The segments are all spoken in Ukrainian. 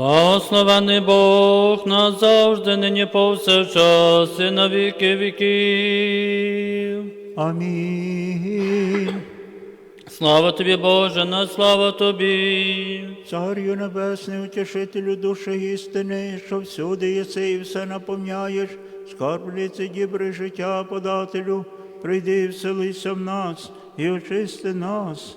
Благословений Бог назавжди, нині повсякчас і на віки віків. Амінь. Слава тобі, Боже, на слава тобі. Царю Небесний, утішителю душі істини, що всюди єси і все наповняєш, скарбниці дібри життя подателю, прийди і вселися в нас і очисти нас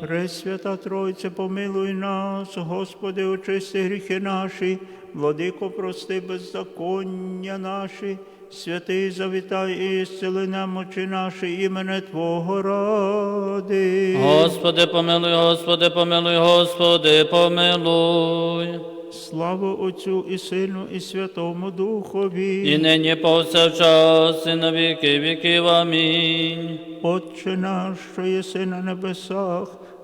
Пресвята Тройце, помилуй нас, Господи, очисти гріхи наші, владико, прости беззаконня наші, святий завітай і зціли немочі наші, імене Твого ради. Господи, помилуй, Господи, помилуй, Господи, помилуй. Слава Отцю і Сину, і Святому Духові. І нині повсякчас, і на віки віків. Амінь. Отче наш, що єси на небесах,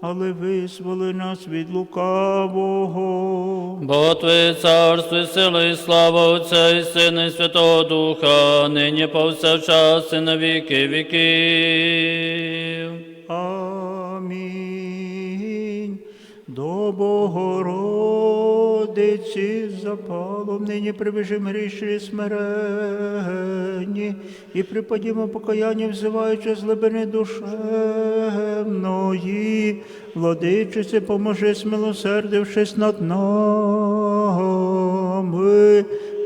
але визволи нас від лукавого. Бо Твоє царство, і сила, і слава Отця і Сина, і Святого Духа, нині повсякчас, і на віки віків. Амінь. До Богородиці з запалом нині прибіжим гріші смиренні і припадімо покаяння, взиваючи з глибини душевної. Владичице, поможи, смилосердившись над нами.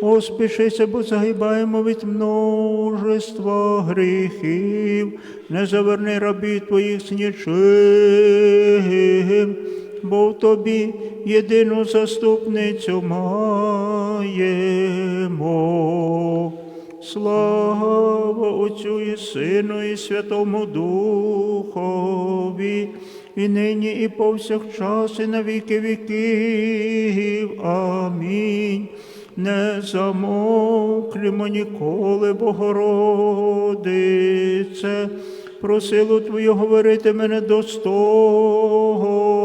Успішися, бо загибаємо від множества гріхів, не заверни рабі твоїх з нічим, бо в тобі єдину заступницю маємо. Слава Отцю і Сину, і Святому Духові, і нині, і повсякчас, і на віки віків. Амінь. Не замовклімо ніколи, Богородице, про силу Твою говорити мене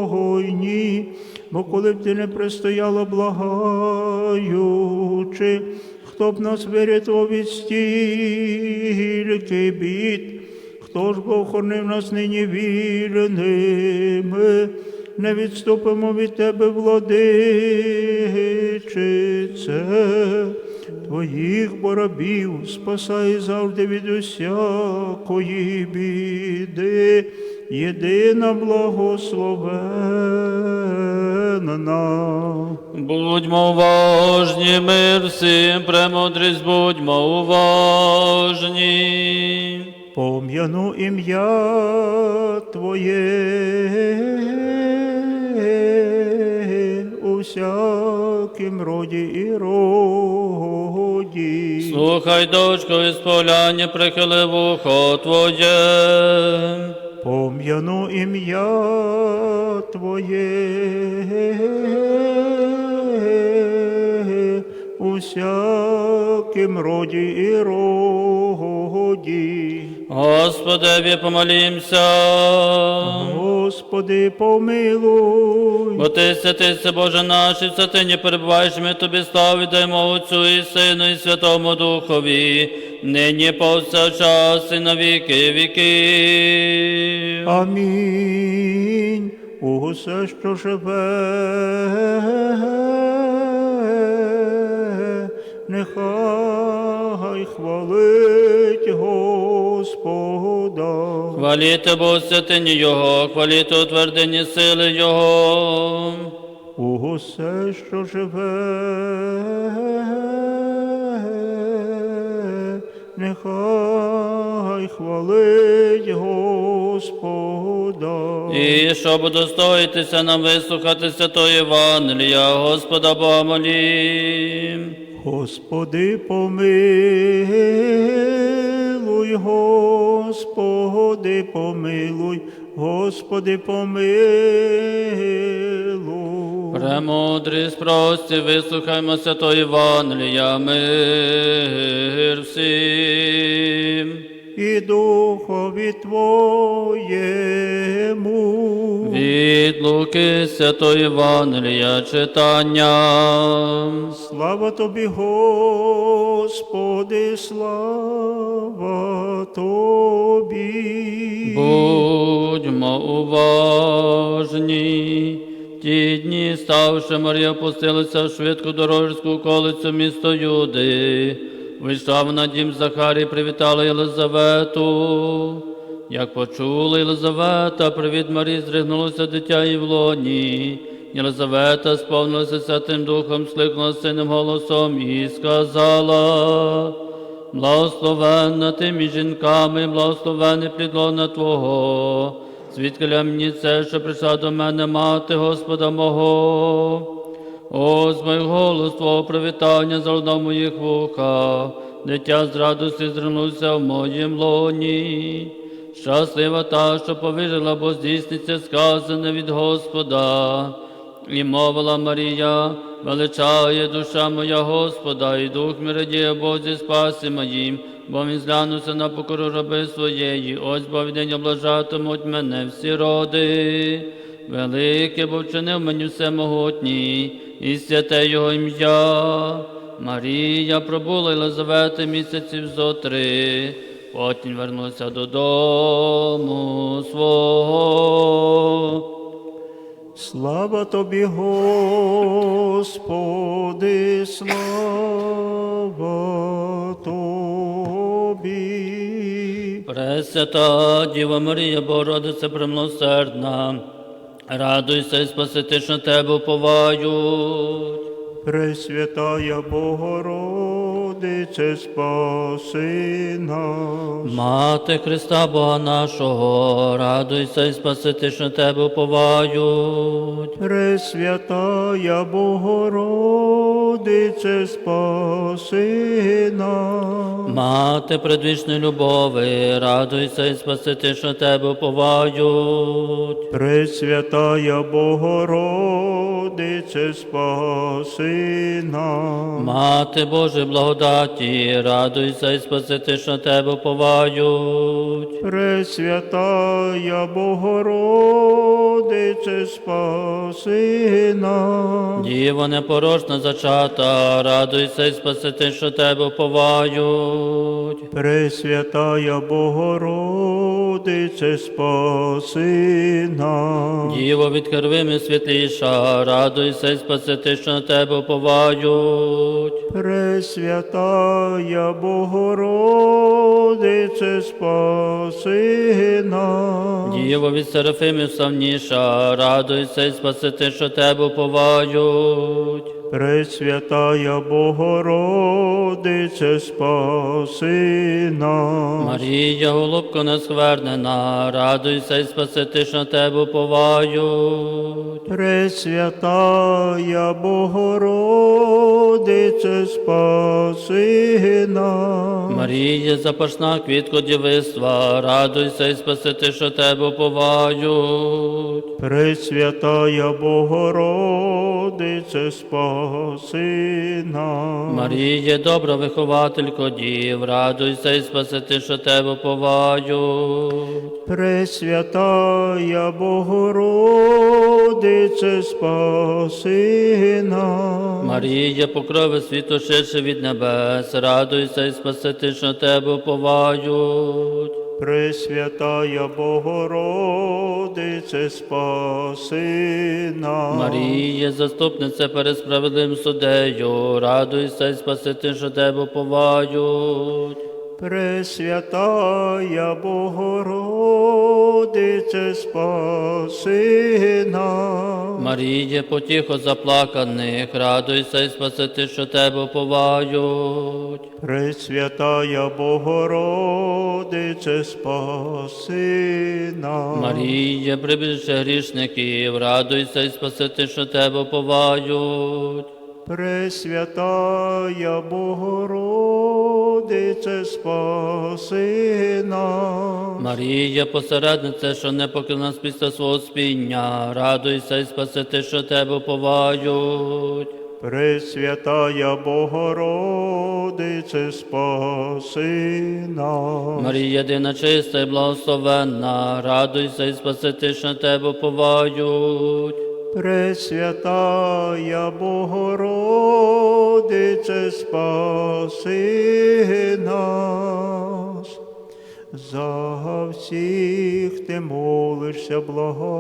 достойні, бо коли б ти не пристояла благаючи, хто б нас вирятував від стільки бід, хто ж бо охоронив нас нині вільними, не відступимо від тебе, владичице, твоїх борабів спасай завжди від усякої біди, єдина благословенна. Будьмо уважні, мир всім, премудрість, будьмо уважні. Пом'яну ім'я Твоє у всякім роді і роді. Слухай, дочко, і споляння, прихили вухо Твоє. Пом'яну ім'я Твоє у всяким роді і роді. Господеві помолімся. Господи, помилуй. Бо ти святися, Боже наш, і в святині перебуваєш, ми тобі славу даємо Отцю і Сину, і Святому Духові, нині повсякчас і на віки віків. Амінь. Усе, що живе, нехай хвалить Господа. Хваліте Бо святині Його, хваліте у твердині сили Його. Усе, що живе, нехай хвалить Господа. І щоб удостоїтися нам вислухати святої Євангелія, Господа Бога молім. Господи, помилуй, Господи, помилуй, Господи, помилуй. Премудрість прості, вислухаймо святої Євангелія, мир всім. І Духові Твоєму. Від Луки святої Євангелія читання. Слава Тобі, Господи, слава Тобі. Будьмо уважні. Ті дні, ставши, Марія пустилася в швидку дорожську околицю місто Юди. Вийшла вона в дім Захарі, привітала Єлизавету. Як почула Єлизавета, привіт Марії, здригнулося дитя і в лоні. Єлизавета сповнилася Святим Духом, скликнула синим голосом і сказала. Благословенна ти між жінками, благословений плідлона Твого. Звідки мені це, що прийшла до мене мати Господа мого. Ось мой голос Твого привітання залунав в моїх вухах, дитя з радості звернувся в моїм лоні. Щаслива та, що повірила, бо здійсниться сказане від Господа. І мовила Марія, величає душа моя Господа, і дух мій радіє Бозі спасі моїм, бо він зглянувся на покору раби своєї, ось бо відень облажатимуть мене всі роди. Велике, бо вчинив мені все могутній, і святе його ім'я. Марія пробула Єлизавети місяців зо три, потім вернувся додому свого. Слава тобі, Господи, слава тобі. Пресвята Діва Марія, Богородиця премилосердна, радуйся і спасити, що тебе повають. Пресвятая Богородице, спаси нас. Мати Христа Бога нашого, радуйся і спасити, що тебе уповають. Пресвятая Богородице, спаси нас. Мати предвічної любови, радуйся і спасити, що тебе уповають. Пресвятая Богородице, спаси нас. Мати Божої благодаті, радуйся і спасити, що тебе уповають. Пресвятая Богородице, спаси нас. Діво непорочна зачата, радуйся і спасити, що тебе уповають. Пресвятая Богородице, спаси нас. Діво від кервими світліша, радуйся і спасити, що на тебе уповають. Пресвятая Богородице, спаси нас. Діво від серафимів славніша, радуйся і спасити, що тебе уповають. Пресвятая Богородице, спаси нас. Марія, голубко несквернена, радуйся і спасити, що на тебе уповають. Пресвятая Богородице, спаси нас. Марія, запашна квітко дівиства, радуйся і спасити, що тебе уповають. Пресвятая Богородице, спаси нас. Марія, добра вихователько дів, радуйся і спасити, що тебе уповають. Пресвятая Богородице, спаси нас. Марія, покрови світу ширше від небес, радуйся і спасити, що тебе уповають. Пресвятая Богородице, спаси нас. Марія, заступниця перед справедливим судею, радуйся і спасити, що тебе уповають. Пресвятая Богородице, спаси нас. Маріє, потіхо заплаканих, радуйся і спасити, що тебе уповають. Пресвятая Богородице, спаси нас. Маріє, прибільше грішників, радуйся і спасити, що тебе уповають. Пресвятая Богородице, спаси нас. Марія, посередниця, що не покинула нас після свого спіння, радуйся і спасити, що тебе уповають. Пресвятая Богородице, спаси нас. Марія, єдина чиста і благословенна, радуйся і спасити, що тебе уповають. Пресвятая Богородице, спаси нас. За всіх ти молишся, благая,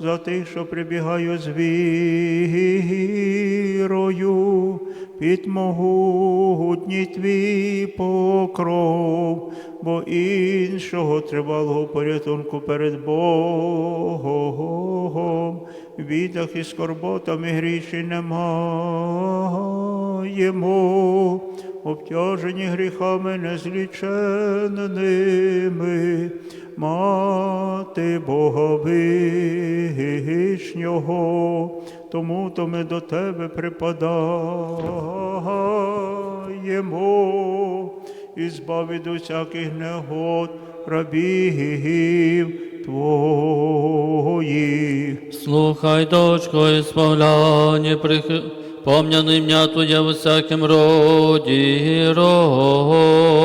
за тих, що прибігають з вірою, під могутній твій покров, бо іншого тривалого порятунку перед Богом, в бідах і скорботами гріші не маємо, обтяжені гріхами незліченними, мати Бога вишнього, тому то ми до тебе припадаємо і збав від усяких негод рабів Твоїх. Слухай, дочко, і спогляні, прихи... помняни ім'я Твоє в усяким роді, роді.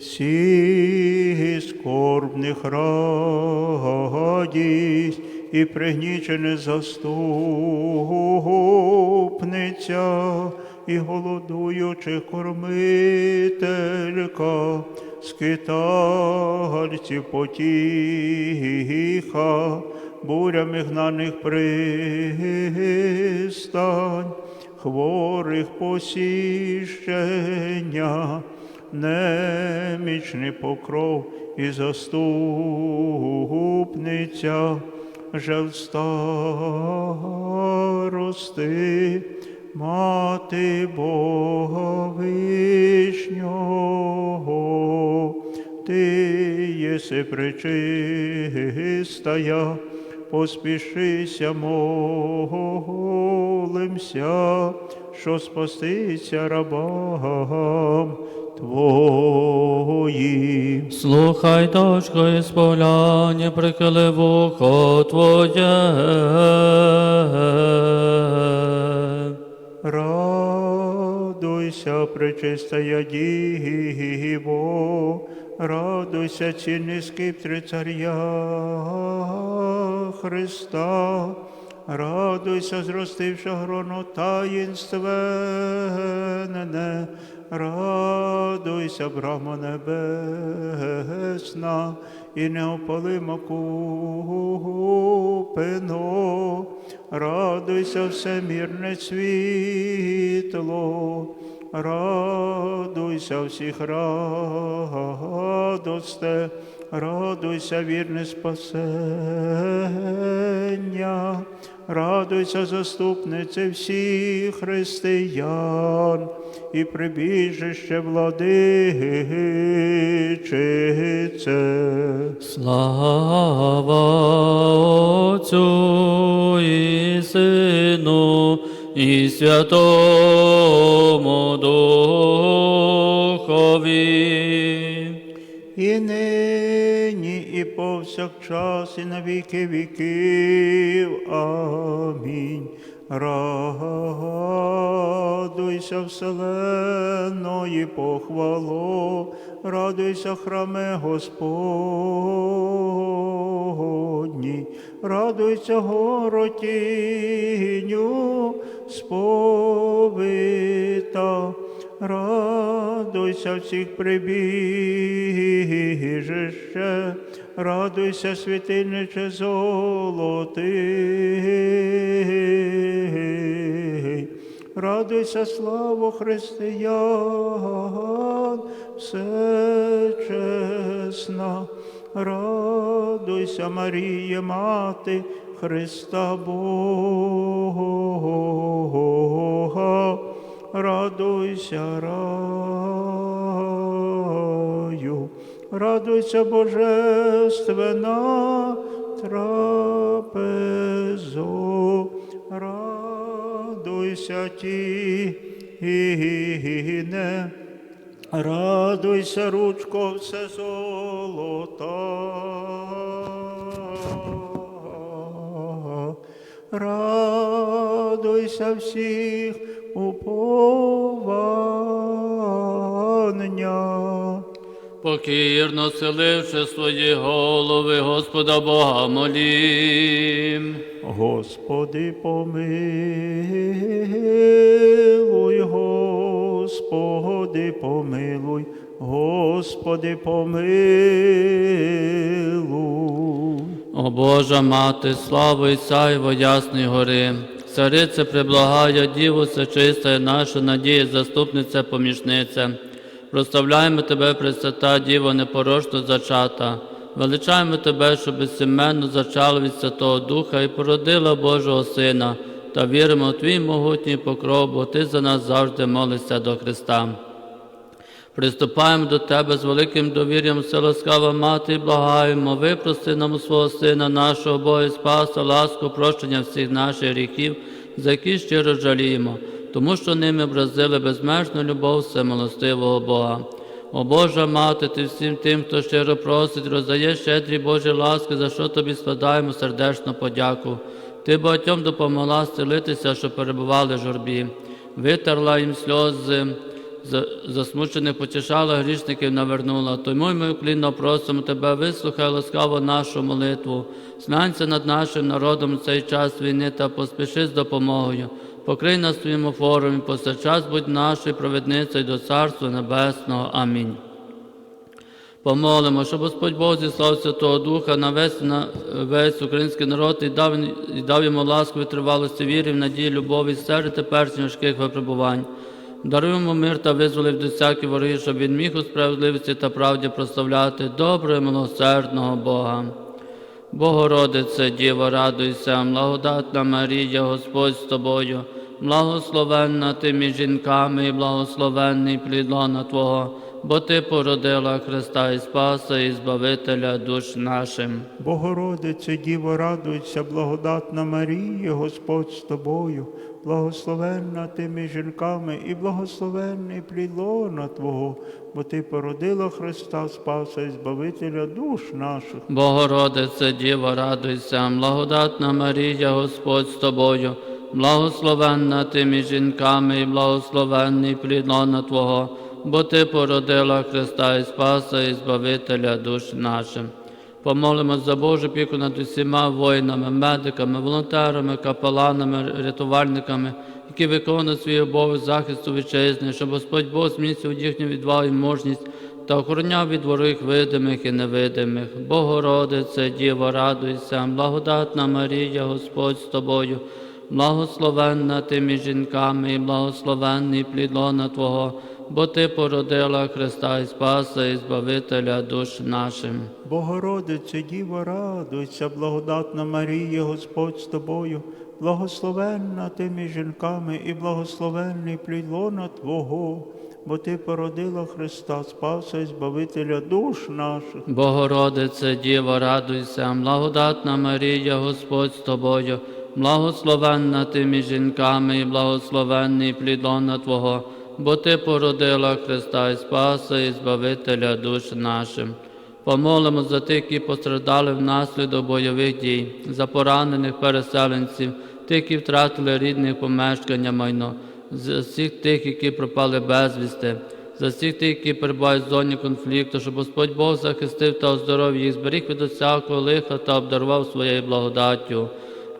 Всі скорбних радість і пригнічене заступниця, і голодуючих кормителька, скитальців потіха, бурями гнаних пристань, хворих посіщення, немічний покров і заступниця, старости, мати Бога вишнього, ти єси пречистая, поспішися, молимся, що спастися рабам Твоїм. Слухай, дочко, і спогляні, прихили вухо Твоє. Радуйся, пречистая Діво, радуйся, цінний скиптри царя Христа, радуйся, зростивша гроно таїнственне, радуйся, брама небесна, і неопалима купино, радуйся, всемірне світло, радуйся всіх радосте, радуйся, вірне спасення, радуйся, заступнице всіх християн і прибіжище владичице. Слава Отцю і Сину і Святому Духові. і нині, і повсякчас, і на віки віків. Амінь. Радуйся, вселенної похвало, радуйся, храме Господній, радуйся, горотіню сповита. Радуйся всіх прибіжище, радуйся, світильниче золотий, радуйся, славу християн, все чесна, Радуйся, Марія, мати Христа Бога, радуйся, раю, радуйся, Божественна трапезо, радуйся тіне, радуйся, ручко, все золота. Радуйся всіх уповання. Покірно селивши свої голови, Господа Бога молім. Господи, помилуй, Господи, помилуй, Господи, помилуй. О Божа мати, слава і сяйво ясної гори, царице преблагая, Діву чиста, наша надія, заступниця, помічниця. Прославляємо Тебе, Пресвята Діво, непорочно зачата. Величаємо Тебе, що безсіменно зачала від Святого Духа і породила Божого Сина, та віримо в Твій могутній покров, бо Ти за нас завжди молишся до Христа. Приступаємо до Тебе з великим довір'ям, все ласкава мати, і благаємо, випрости нам свого Сина, нашого Бога і Спаса, ласку, прощення всіх наших гріхів, за які щиро жаліємо, тому що ними образили безмежну любов всемилостивого Бога. О Божа мати, ти всім тим, хто щиро просить, роздає щедрі Божі ласки, за що тобі складаємо сердечну подяку. Ти багатьом допомогла зцілитися, що перебували в журбі, витерла їм сльози, засмучених потішала, грішників навернула. Тому ми уклінно просимо тебе, вислухай ласкаво нашу молитву, знанься над нашим народом в цей час війни та поспіши з допомогою. Покрий нас своїм форумі, повсякчас будь нашою провідницею до Царства Небесного. Амінь. Помолимо, щоб Господь Бог зіслав Святого Духа на весь, на весь український народ і дав, і дав йому ласку витривалості віри, в надії, любові, серед тепер важких випробувань. Даруємо мир та визволив до всяких ворогів, щоб він міг у справедливості та правді прославляти і милосердного Бога. Богородице, Діво, радуйся, благодатна Марія, Господь з тобою, благословенна ти між жінками і благословенний плід лона Твого, бо Ти породила Христа і Спаса і Збавителя душ нашим. Богородице, Діво, радуйся, благодатна Марія, Господь з тобою, благословенна ти між жінками і благословенний плідлона Твого, бо Ти породила Христа, Спаса і Збавителя душ наших. Богородице, Діво, радуйся, благодатна Марія, Господь з тобою, благословенна ти між жінками і благословенний плід лона Твого, бо Ти породила Христа і Спаса і Збавителя душ нашим. Помолимось за Божу піку над усіма воїнами, медиками, волонтерами, капеланами, рятувальниками, які виконують свій обов'язок захисту вітчизни, щоб Господь Бог зміцнив їхню відвагу і мужність та охороняв від ворог видимих і невидимих. Богородице, Діво, радуйся, благодатна Марія, Господь з тобою, благословенна ти між жінками і благословенний плід лона Твого, бо Ти породила Христа і Спаса і Збавителя душ нашим. Богородице, Діво, радуйся, благодатна Марія, Господь з тобою, благословенна ти між жінками і благословенний плід лона Твого, бо Ти породила Христа, Спаса і Збавителя душ наших. Богородице, Діво, радуйся, благодатна Марія, Господь з тобою, благословенна ти між жінками і благословенний плід лона Твого, бо Ти породила Христа і Спаса і Збавителя душ нашим. Помолимо за тих, які постраждали внаслідок бойових дій, за поранених переселенців, тих, які втратили рідних помешкання майно, за всіх тих, які пропали безвісти, за всіх тих, які перебувають в зоні конфлікту, щоб Господь Бог захистив та оздоровив їх, зберіг від усякого лиха та обдарував своєю благодаттю.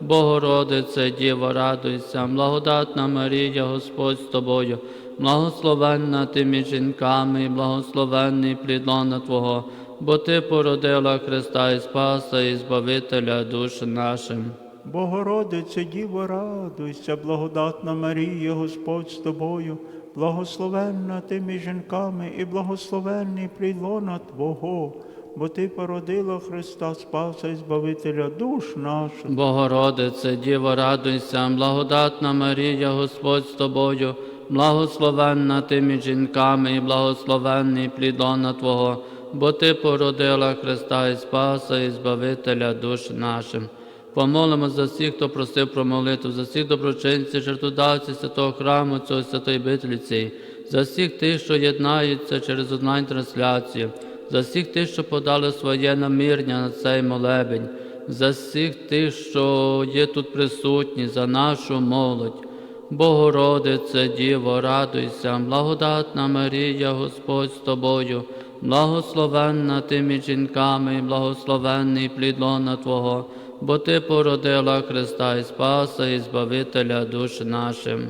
Богородице, Діво, радуйся, благодатна Марія, Господь з тобою, благословенна ти між жінками, і благословенний плід лона Твого, бо Ти породила Христа і Спаса і Збавителя душ нашим. Богородице, Діво, радуйся, благодатна Марія, Господь з тобою, благословенна ти між жінками і благословенний плід лона Твого, бо Ти породила Христа Спаса і Збавителя душ наших. Богородице, Діво, радуйся, благодатна Марія, Господь з тобою, благословенна ти між жінками і благословенний плідона Твого, бо Ти породила Христа і Спаса і Збавителя душ нашим. Помолимо за всіх, хто просив про молитву, за всіх доброчинців, жертводавців святого храму, цього святої битвіці, за всіх тих, що єднаються через онлайн-трансляцію, за всіх тих, що подали своє намірення на цей молебень, за всіх тих, що є тут присутні, за нашу молодь. Богородице, Діво, радуйся, благодатна Марія, Господь з тобою, благословенна ти між жінками, і благословенний плід лона Твого, бо Ти породила Христа і Спаса і Збавителя душ нашим.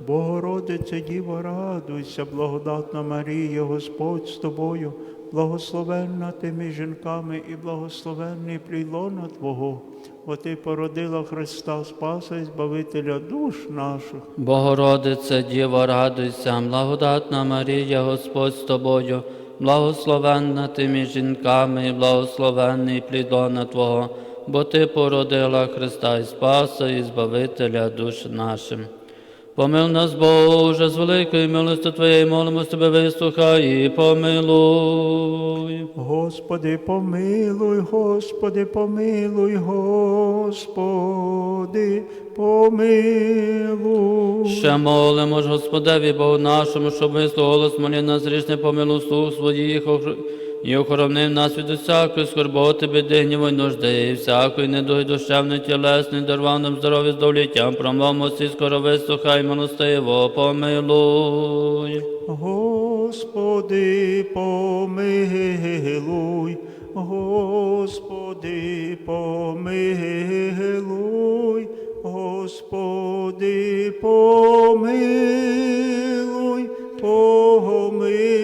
Богородице, Діво, радуйся, благодатна Марія, Господь з тобою, благословенна ти між жінками і благословенний плілона Твого, бо Ти породила Христа Спаса і Збавителя душ наших. Богородице, Діво, радуйся, благодатна Марія, Господь з тобою, благословенна ти між жінками, і благословенний плідлона Твого, бо Ти породила Христа і Спаса і Збавителя душ нашим. Помил нас, Боже, з великої милости Твоєї, молимось Тебе, вислухай і помилуй. Господи, помилуй, Господи, помилуй, Господи, помилуй. Ще молимо ж Господеві Богу нашому, щоб вислух голос молі нас річне помилуй слух своїх охр- і охоронив нас від усякої скорботи, біди, й нужди, всякої недуги душевної, тілесної, дарував нам здоров'я з довліттям, промовмо всі скоро вислухай, милостиво, помилуй. Господи, помилуй, Господи, помилуй, Господи, помилуй, помилуй.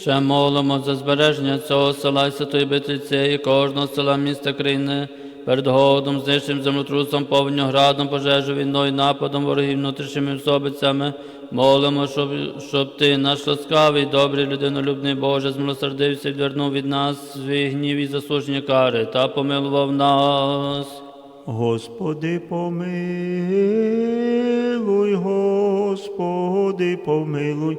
Ще молимо за збереження цього села і святої битвиці і кожного села міста країни перед голодом, знищеним землетрусом, повню градом, пожежу, війною, нападом ворогів, внутрішніми особицями. Молимо, щоб, щоб ти, наш ласкавий, добрий, людинолюбний Боже, змилосердився і відвернув від нас свій гнів і заслужені кари та помилував нас. Господи, помилуй, Господи, помилуй,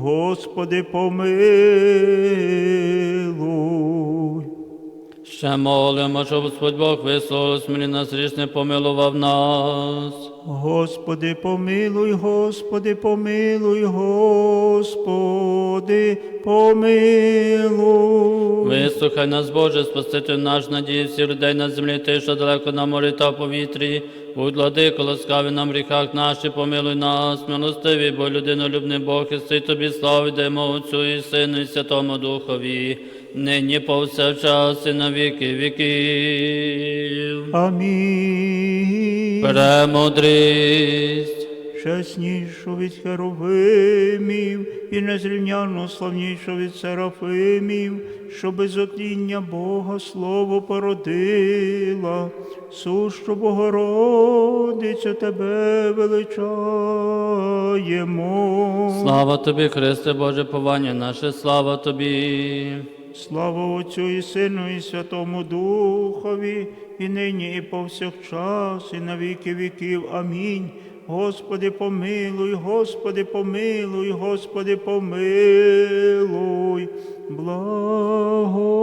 Господи, помилуй. Ще молимо, щоб Господь Бог висловив мені нас річне помилував нас. Господи, помилуй, Господи, помилуй, Господи, помилуй. Вислухай нас, Боже, Спаситель наш, надії всіх людей на землі, ти, що далеко на морі та повітрі. Будь владико, ласкавий нам в гріхах наші, помилуй нас, милостивий, бо людинолюбний Бог, і тобі славу, даємо Отцю і Сину, і Святому Духові, нині повсякчас і на віки віків. Амінь. Премудрість. Чеснішу від херовимів і незрівняно славнішу від серафимів, що без отління Бога Слово породила, сущу Богородицю тебе величаємо. Слава тобі, Христе, Боже, повання наше, слава тобі. Слава Отцю і Сину, і Святому Духові, і нині, і повсякчас, і на віки віків. Амінь. Господи, помилуй, Господи, помилуй, Господи, помилуй, благослови.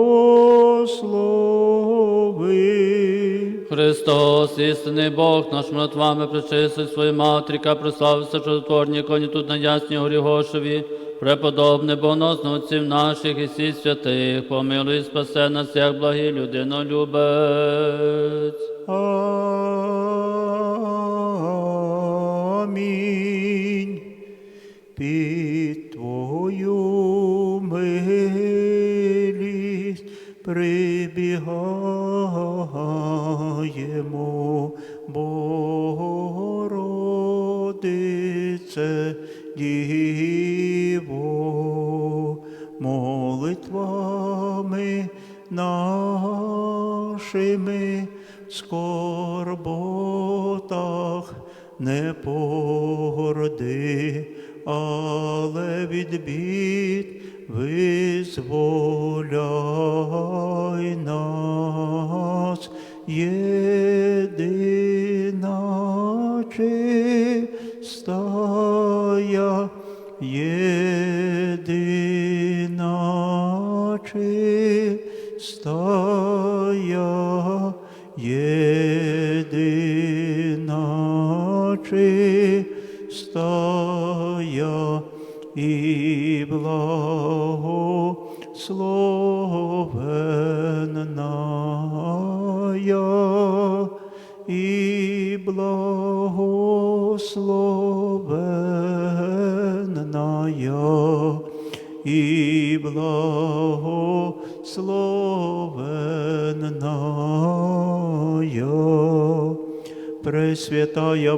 Христос, істинний Бог, наш молитвами причислив свою матріка, прославився чудотворні коні тут на ясній горі преподобне боносноців наших і всіх святих, помилуй, спасе нас, як благий людинолюбець. Амінь. Під Твою милість прибігаємо, Богородице, Дівчина. Скорботах не погорди, але від бід визволяй і благословенная, і благословенная, і благословенная. Пресвятая